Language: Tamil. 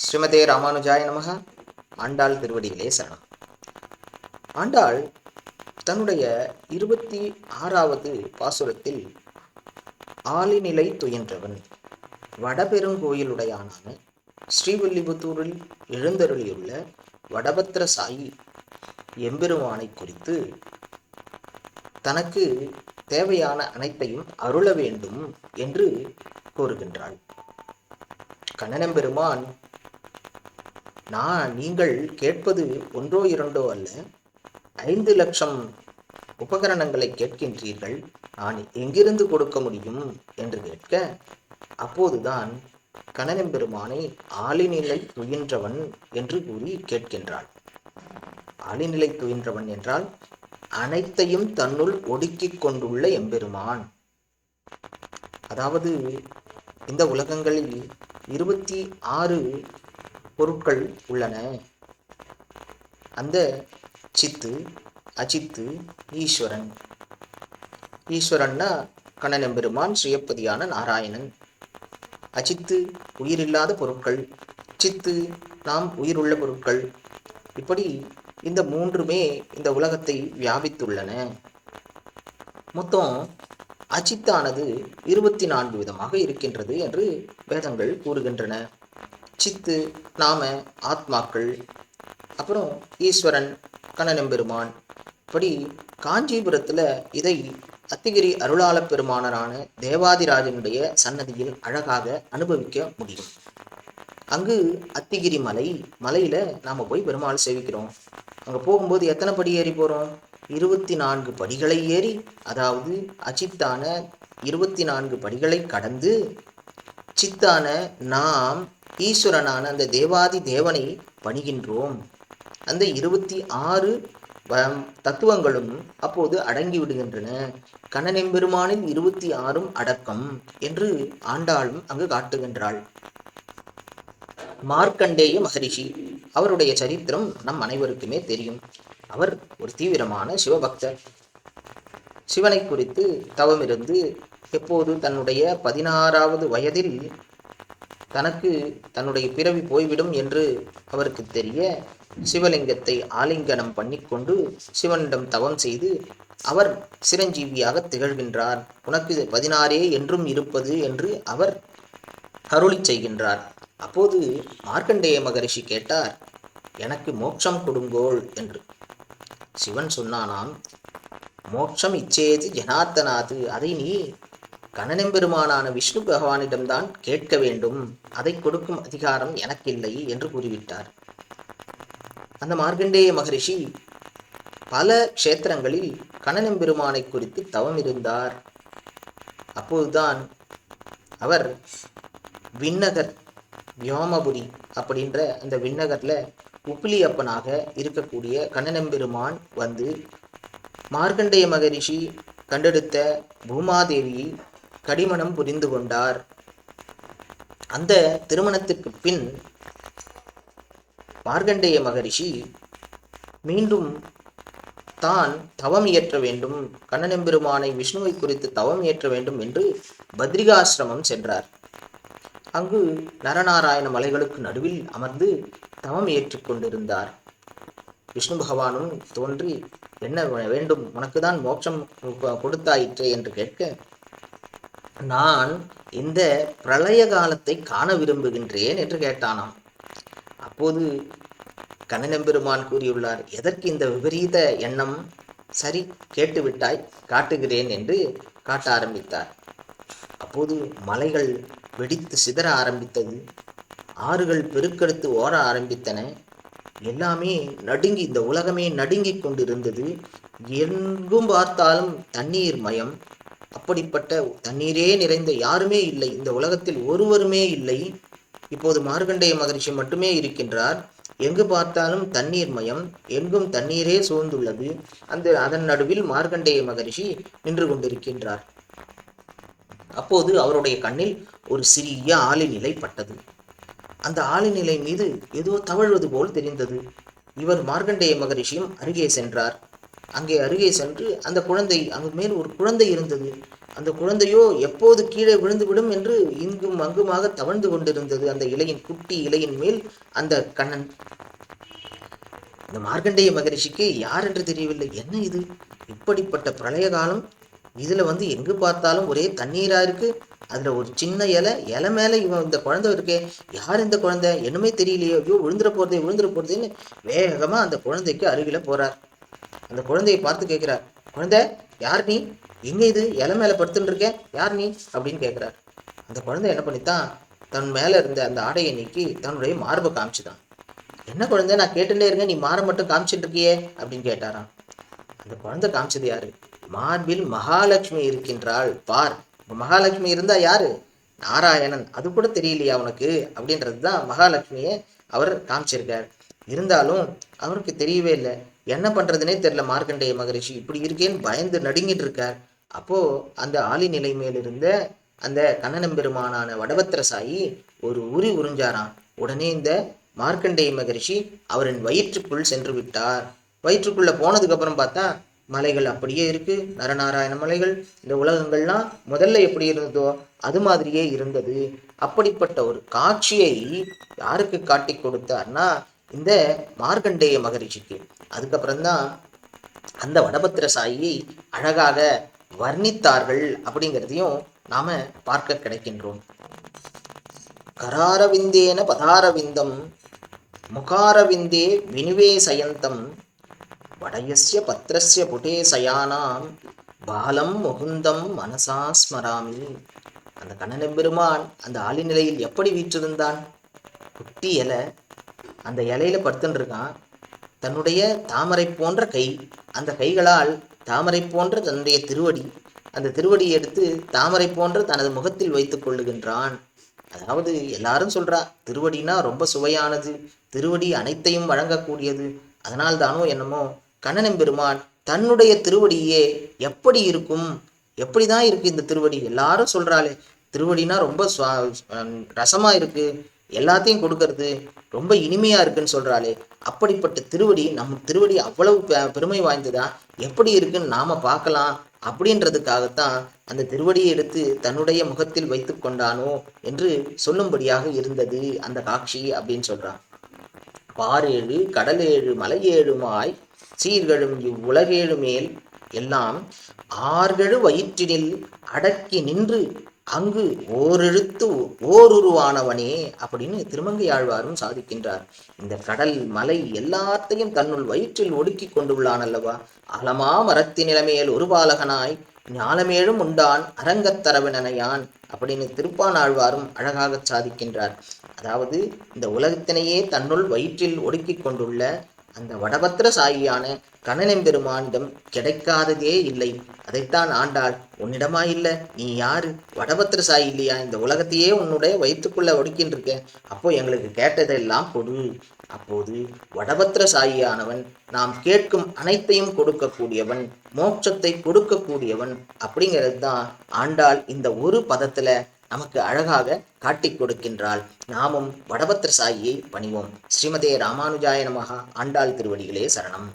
ஸ்ரீமதே ராமானுஜாய நமக. ஆண்டாள் திருவடிகளே சரணம். ஆண்டாள் தன்னுடைய இருபத்தி ஆறாவது பாசுரத்தில் ஆலிநிலை துயின்றவன் வடபெருங்கோயிலுடையானான ஸ்ரீவில்லிபுத்தூரில் எழுந்தருளியுள்ள வடபத்திர சாயி எம்பெருமானை குறித்து தனக்கு தேவையான அனைத்தையும் அருள வேண்டும் என்று கூறுகின்றாள். கண்ணனம்பெருமான் நான் நீங்கள் கேட்பது ஒன்றோ இரண்டோ அல்ல. ஐந்து லட்சம் உபகரணங்களை கேட்கின்றீர்கள். நான் எங்கிருந்து கொடுக்க முடியும்? என்று கேட்க அப்போதுதான் கணனம்பெருமானை ஆளிநிலை துயின்றவன் என்று கூறி கேட்கின்றாள். ஆளிநிலை துயின்றவன் என்றால் அனைத்தையும் தன்னுள் ஒடுக்கிக் கொண்டுள்ள எம்பெருமான். அதாவது இந்த உலகங்களில் இருபத்தி ஆறு பொருட்கள் உள்ளன. அந்த சித்து அஜித்து ஈஸ்வரன். ஈஸ்வரன்னா கண்ணனெம்பெருமான் ஸ்ரீயப்பதியான நாராயணன். அஜித்து உயிரில்லாத பொருட்கள். சித்து நாம் உயிருள்ள பொருட்கள். இப்படி இந்த மூன்றுமே இந்த உலகத்தை வியாபித்துள்ளன. மொத்தம் அஜித்தானது இருபத்தி நான்கு விதமாக இருக்கின்றது என்று வேதங்கள் கூறுகின்றன. சித்து நாம ஆத்மாக்கள். அப்புறம் ஈஸ்வரன் கண்ணனெம்பெருமான். இப்படி காஞ்சிபுரத்தில் இதை அத்திகிரி அருளாள பெருமானரான தேவாதிராஜனுடைய சன்னதியில் அழகாக அனுபவிக்க முடியும். அங்கு அத்திகிரி மலை மலையில நாம போய் பெருமாள் சேவிக்கிறோம். அங்க போகும்போது எத்தனை படி ஏறி போறோம்? இருபத்தி நான்கு படிகளை ஏறி அதாவது அஜித்தான இருபத்தி நான்கு படிகளை கடந்து சித்தான நாம் ஈஸ்வரனான அந்த தேவாதி தேவனை பணிகின்றோம். அந்த இருபத்தி ஆறு தத்துவங்களும் அப்போது அடங்கி விடுகின்றன கண்ணனெம்பெருமானின் இருபத்தி ஆறும் அடக்கம் என்று ஆண்டாளும் அங்கு காட்டுகின்றாள். மார்க்கண்டேய மகரிஷி அவருடைய சரித்திரம் நம் அனைவருக்குமே தெரியும். அவர் ஒரு தீவிரமான சிவபக்தர். சிவனை குறித்து தவமிருந்து எப்போது தன்னுடைய பதினாறாவது வயதில் தனக்கு தன்னுடைய பிறவி போய்விடும் என்று அவருக்கு தெரிய சிவலிங்கத்தை ஆலிங்கனம் பண்ணிக்கொண்டு சிவனிடம் தவம் செய்து அவர் சிரஞ்சீவியாக திகழ்கின்றார். உனக்கு பதினாறே என்றும் இருப்பது என்று அவர் அருளி செய்கின்றார். அப்போது மார்க்கண்டேய மகரிஷி கேட்டார் எனக்கு மோட்சம் கொடுங்கோள் என்று. சிவன் சொன்னானாம் மோட்சம் இச்சேது ஜனாத்தனாது அதை நீ கணனெம்பெருமானான விஷ்ணு பகவானிடம்தான் கேட்க வேண்டும். அதை கொடுக்கும் அதிகாரம் எனக்கில்லை என்று கூறிவிட்டார். அந்த மார்க்கண்டேய மகரிஷி பல க்ஷேத்திரங்களில் கணனெம்பெருமானை குறித்து தவம் இருந்தார். அப்போதுதான் அவர் விண்ணகர் வியோமபுரி அப்படின்ற அந்த விண்ணகர்ல உப்பிலியப்பனாக இருக்கக்கூடிய கண்ணனம்பெருமான் வந்து மார்க்கண்டேய மகரிஷி கண்டெடுத்த பூமாதேவியை கடிமணம் புரிந்து கொண்டார். அந்த திருமணத்திற்கு பின் மார்க்கண்டேய மகரிஷி மீண்டும் தான் தவம் இயற்ற வேண்டும் கண்ணனெம்பெருமானை விஷ்ணுவை குறித்து தவம் இயற்ற வேண்டும் என்று பத்ரிகாசிரமம் சென்றார். அங்கு நரநாராயண மலைகளுக்கு நடுவில் அமர்ந்து தவம் ஏற்றுக் கொண்டிருந்தார். விஷ்ணு பகவானும் தோன்றி என்ன வேண்டும் உனக்கு தான் மோட்சம் கொடுத்தாயிற்று என்று கேட்க நான் இந்த பிரளய காலத்தை காண விரும்புகின்றேன் என்று கேட்டானாம். அப்போது கண்ணனெம்பெருமான் கூறியுள்ளார் எதற்கு இந்த விபரீத எண்ணம்? சரி கேட்டுவிட்டாய் காட்டுகிறேன் என்று காட்ட ஆரம்பித்தார். அப்போது மலைகள் வெடித்து சிதற ஆரம்பித்தது. ஆறுகள் பெருக்கெடுத்து ஓர ஆரம்பித்தன. எல்லாமே நடுங்கி இந்த உலகமே நடுங்கிக் கொண்டிருந்தது. எங்கும் பார்த்தாலும் தண்ணீர் மயம். அப்படிப்பட்ட தண்ணீரே நிறைந்த யாருமே இல்லை. இந்த உலகத்தில் ஒருவருமே இல்லை. இப்போது மார்க்கண்டேய மகரிஷி மட்டுமே இருக்கின்றார். எங்கு பார்த்தாலும் தண்ணீர் மயம். எங்கும் தண்ணீரே சூழ்ந்துள்ளது. அந்த அதன் நடுவில் மார்க்கண்டேய மகரிஷி நின்று கொண்டிருக்கின்றார். அப்போது அவருடைய கண்ணில் ஒரு சிறிய ஆளிநிலை பட்டது. அந்த ஆளிநிலை மீது ஏதோ தவழ்வது போல் தெரிந்தது. இவர் மார்க்கண்டேய மகரிஷியும் அருகே சென்றார். அங்கே அருகே சென்று அந்த குழந்தை அங்கு மேல் ஒரு குழந்தை இருந்தது. அந்த குழந்தையோ எப்போது கீழே விழுந்துவிடும் என்று இங்கும் அங்குமாக தவழ்ந்து கொண்டிருந்தது. அந்த இலையின் குட்டி இலையின் மேல் அந்த கண்ணன். இந்த மார்க்கண்டேய மகரிஷிக்கு யார் என்று தெரியவில்லை. என்ன இது? இப்படிப்பட்ட பிரளய காலம்? இதுல வந்து எங்கு பார்த்தாலும் ஒரே தண்ணீரா இருக்கு? அதுல ஒரு சின்ன இலை இலை மேல இவன் இந்த குழந்தை இருக்கே. யார் இந்த குழந்தை? என்னமே தெரியலையோ. ஐயோ விழுந்துட போறதே விழுந்துட போறதுன்னு வேகமா அந்த குழந்தைக்கு அருகில போறார். அந்த குழந்தையை பார்த்து கேட்கிறார் குழந்தை யார் நீ? எங்க இது? இலை மேலே படுத்துட்டு இருக்க? யார் நீ? அப்படின்னு கேட்குறார் அந்த குழந்தை என்ன பண்ணித்தான் தன் மேலே இருந்த அந்த ஆடையை நீக்கி தன்னுடைய மார்பை காமிச்சுதான். என்ன குழந்தை நான் கேட்டுட்டே இருங்க நீ மாற மட்டும் காமிச்சிட்டு இருக்கியே? அப்படின்னு கேட்டாராம். அந்த குழந்தை காமிச்சது யாரு? மார்பில் மகாலட்சுமி இருக்கின்றாள் பார். மகாலட்சுமி இருந்தா யாரு? நாராயணன். அது கூட தெரியலையா உனக்கு? அப்படின்றது தான் மகாலட்சுமியை அவர் காமிச்சிருக்கார். இருந்தாலும் அவருக்கு தெரியவே இல்லை. என்ன பண்றதுனே தெரியல மார்க்கண்டேய மகரிஷி. இப்படி இருக்கேன்னு பயந்து நடுங்கிட்டு இருக்கார் அப்போ அந்த ஆலி நிலை மேலிருந்த அந்த கண்ணனம்பெருமானான வடபத்திர சாயி ஒரு உரி உறிஞ்சாராம். உடனே இந்த மார்க்கண்டேய மகரிஷி அவரின் வயிற்றுக்குள் சென்று விட்டார். வயிற்றுக்குள்ள போனதுக்கு அப்புறம் பார்த்தா மலைகள் அப்படியே இருக்கு. நரநாராயண மலைகள் இந்த உலகங்கள்லாம் முதல்ல எப்படி இருந்ததோ அது மாதிரியே இருந்தது. அப்படிப்பட்ட ஒரு காட்சியை யாருக்கு காட்டி கொடுத்தார்னா இந்த மார்க்கண்டேய மகரிஷிக்கு. அதுக்கப்புறம்தான் அந்த வடபத்திர சாயியை அழகாக வர்ணித்தார்கள் அப்படிங்கிறதையும் நாம பார்க்க கிடைக்கின்றோம். கராரவிந்தேன பதாரவிந்தம் முகாரவிந்தே வினுவே சயந்தம் வடயஸ்ய பத்ரஸ்ய புடே சயானாம் பாலம் முகுந்தம் மனசா ஸ்மராமி. அந்த கண்ணனெம்பெருமான் அந்த ஆளிநிலையில் எப்படி வீற்றிருந்தான்? குட்டி இலை அந்த இலையில படுத்துன்னு இருக்கான். தன்னுடைய தாமரை போன்ற கை அந்த கைகளால் தாமரை போன்ற தன்னுடைய திருவடி அந்த திருவடியை எடுத்து தாமரை போன்ற தனது முகத்தில் வைத்துக் கொள்ளுகின்றான். அதாவது எல்லாரும் சொல்றா திருவடினா ரொம்ப சுவையானது திருவடி அனைத்தையும் வழங்கக்கூடியது. அதனால் தானோ என்னமோ கண்ணனின் பெருமான் தன்னுடைய திருவடியே எப்படி இருக்கும் எப்படிதான் இருக்கு இந்த திருவடி? எல்லாரும் சொல்றாளே திருவடினா ரொம்ப சுவா ஹம், ரசமா இருக்கு எல்லாத்தையும் கொடுக்கறது ரொம்ப இனிமையா இருக்குன்னு சொல்றாளே. அப்படிப்பட்ட திருவடி நம்ம திருவடி அவ்வளவு பெ- பெருமை வாய்ந்ததா? எப்படி இருக்குன்னு நாம பார்க்கலாம். அப்படின்றதுக்காகத்தான் அந்த திருவடியை எடுத்து தன்னுடைய முகத்தில் வைத்து கொண்டானோ என்று சொல்லும்படியாக இருந்தது அந்த காட்சி அப்படின்னு சொல்றான். பாரேழு கடலேழு மலையேழுமாய் சீர்களும் இவ்வுலகேழு மேல் எல்லாம் ஆர்கழு வயிற்றினில் அடக்கி நின்று அங்கு ஓரெழுத்து ஓருருவானவனே அப்படின்னு திருமங்கை ஆழ்வாரும் சாதிக்கின்றார். இந்த கடல் மலை எல்லாத்தையும் தன்னுள் வயிற்றில் ஒடுக்கி கொண்டுள்ளான் அல்லவா? அலமா மரத்தின் நிலைமையில் ஒரு பாலகனாய் ஞானமேழும் உண்டான் அரங்கத்தரவினையான் அப்படின்னு திருப்பானாழ்வாரும் அழகாக சாதிக்கின்றார். அதாவது இந்த உலகத்தினையே தன்னுள் வயிற்றில் ஒடுக்கிக் கொண்டுள்ள அந்த வடபத்திர சாயியான கண்ணனெம்பெருமானிடம் கிடைக்காததே இல்லை. அதைத்தான் ஆண்டாள். உன்னிடமா இல்ல நீ யாரு? வடபத்திர சாயி இல்லையா? இந்த உலகத்தையே உன்னுடைய வயிற்றுக்குள்ள ஒடுக்கின்னு இருக்க அப்போ எங்களுக்கு கேட்டதெல்லாம் கொடு. அப்போது வடபத்திர சாயியானவன் நாம் கேட்கும் அனைத்தையும் கொடுக்கக்கூடியவன் மோட்சத்தை கொடுக்கக்கூடியவன் அப்படிங்கிறது தான் ஆண்டாள் இந்த ஒரு பதத்துல நமக்கு அழகாக காட்டிக் கொடுக்கின்றாள். நாமும் வடபத்திர சாயியை பணிவோம். ஸ்ரீமதே ராமானுஜாய நமகா ஆண்டாள் திருவடிகளே சரணம்.